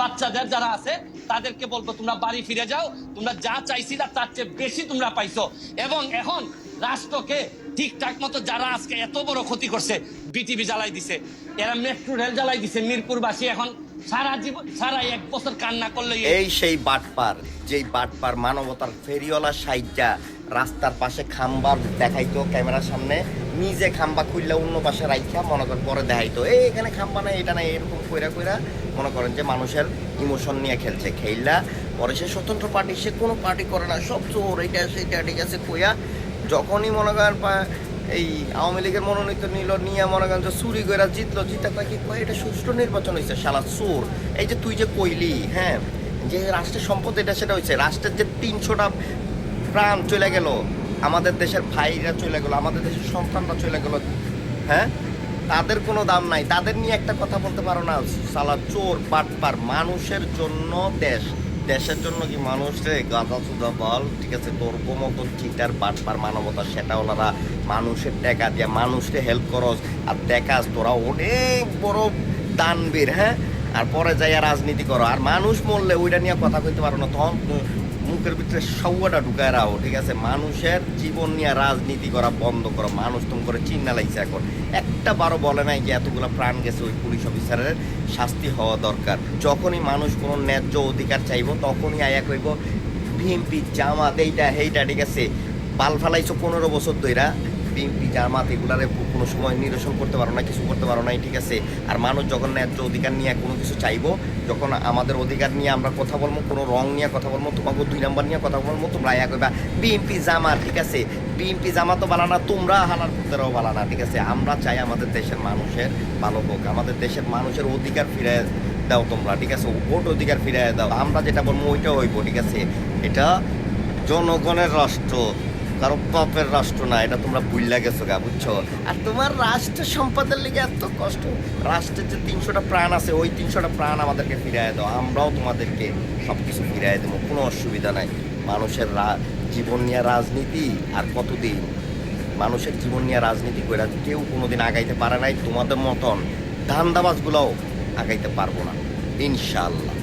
বাচ্চাদের যারা আছে, তাদেরকে বলব তোমরা বাড়ি ফিরে যাও, তোমরা যা চাইছিলা তার চেয়ে বেশি তোমরা পাইছো। এবং এখন রাষ্ট্রকে ঠিকঠাক মতো যারা আজকে এত বড় ক্ষতি করছে, বিটিভি জ্বালাই দিছে, এরা মেট্রো রেল জ্বালাই দিছে, মিরপুরবাসী এখন সারা জীবন সারা এক বছর কান্না করলে এই সেই বাটপার, যেই বাটপার মানবতার ফেরিওয়ালা সাইডটা রাস্তার পাশে খাম্বা দেখাইতো ক্যামেরার সামনে। নিজে খাম্বা খুললে অন্য পাশে রাইখা, মনে করেন পরে দেখাইতো। এই, এখানে খাম্বা নাই, এটা নাই, এরকম কইরা কইরা মনে করেন যে মানুষের ইমোশন নিয়ে খেলছে। খেললা পরে সে স্বতন্ত্র পার্টি সে কোনো পার্টি করে না, সব চোর এইটা সেইটা ঠিক আছে, কইয়া যখনই মনে করেন এই আওয়ামী লীগের মনোনীত নিল, নিয়ে মনে করেন যে চুরি করে জিতলো, জিতা কয়েক কয়, এটা সুষ্ঠু নির্বাচন হয়েছে শালা চোর। এই যে তুই যে কইলি হ্যাঁ যে রাষ্ট্রের সম্পদ এটা, সেটা হয়েছে রাষ্ট্রের যে তিনশোটা প্রাণ চলে গেল। আমাদের দেশের ভাইরা চলে গেল, আমাদের দেশের সন্তানরা চলে গেল। হ্যাঁ? তাদের কোনো দাম নাই। তাদের নিয়ে একটা কথা বলতে পারো না, সালা চোর, বাটপার। মানুষের জন্য দেশ, দেশের জন্য কি মানুষ রে? গাঁদা চুদা বল, ঠিক আছে? তোর মতো চিটার বাটপার, মানবতা সেটা ওনারা মানুষের টাকা দিয়ে মানুষকে হেল্প করস। আর দেখাস, তোরা অনেক বড় দানবীর হ্যাঁ? আর পরে যাইয়া রাজনীতি করো। আর মানুষ মরলে ওইটা নিয়ে কথা কইতে পারো না। তখন মুখের ভিতরে সৌয়াটা ঢুকায় রাও ঠিক আছে? মানুষের জীবন নিয়ে রাজনীতি করা বন্ধ করো, মানুষ তুমি করে চিন্না লাগছে এখন। একটা বারো বলে নাই যে এতগুলো প্রাণ গেছে ওই পুলিশ অফিসারের শাস্তি হওয়া দরকার। যখনই মানুষ কোনো ন্যায্য অধিকার চাইব, তখনই আয়া কইব, ভিমপি, জামাত, এইটা, হেইটা, ঠিক আছে? বাল ফালাইছো পনেরো বছর ধইরা বিএনপি জামাত এগুলারে কোনো সময় নিরসন করতে পারো না, কিছু করতে পারো না ঠিক আছে? আর মানুষ যখন ন্যায্য অধিকার নিয়ে কোনো কিছু চাইব, যখন আমাদের অধিকার নিয়ে আমরা কথা বলব, কোনো রং নিয়ে কথা বলব তোমাকে দুই নাম্বার নিয়ে কথা বলব, তোমরা এক কইবা বিএনপি জামাত ঠিক আছে? বিএনপি জামাতও বালা না, তোমরা হালার পুত্রেরাও বালা না, ঠিক আছে? আমরা চাই আমাদের দেশের মানুষের ভালো হোক, আমাদের দেশের মানুষের অধিকার ফিরে দাও তোমরা, ঠিক আছে? ভোট অধিকার ফিরে দাও, আমরা যেটা বলব ওইটা হইব, ঠিক আছে? এটা জনগণের রাষ্ট্র। কারও বাপের রাষ্ট্র না, এটা তোমরা ভুললা গেছো গা, বুঝছ? আর তোমার রাষ্ট্র সম্পদের লিগে এত কষ্ট। রাষ্ট্রের যে তিনশোটা প্রাণ আছে, ওই তিনশোটা প্রাণ আমাদেরকে ফিরায় দাও, আমরাও তোমাদেরকে সব কিছু ফিরায় দেবো, কোনো অসুবিধা নাই। মানুষের জীবন নিয়ে রাজনীতি আর কতদিন? মানুষের জীবন নিয়ে রাজনীতি করে কেউ কোনোদিন আগাইতে পারে নাই, তোমাদের মতন ধান্দাবাজগুলোও আগাইতে পারব না ইনশাল্লাহ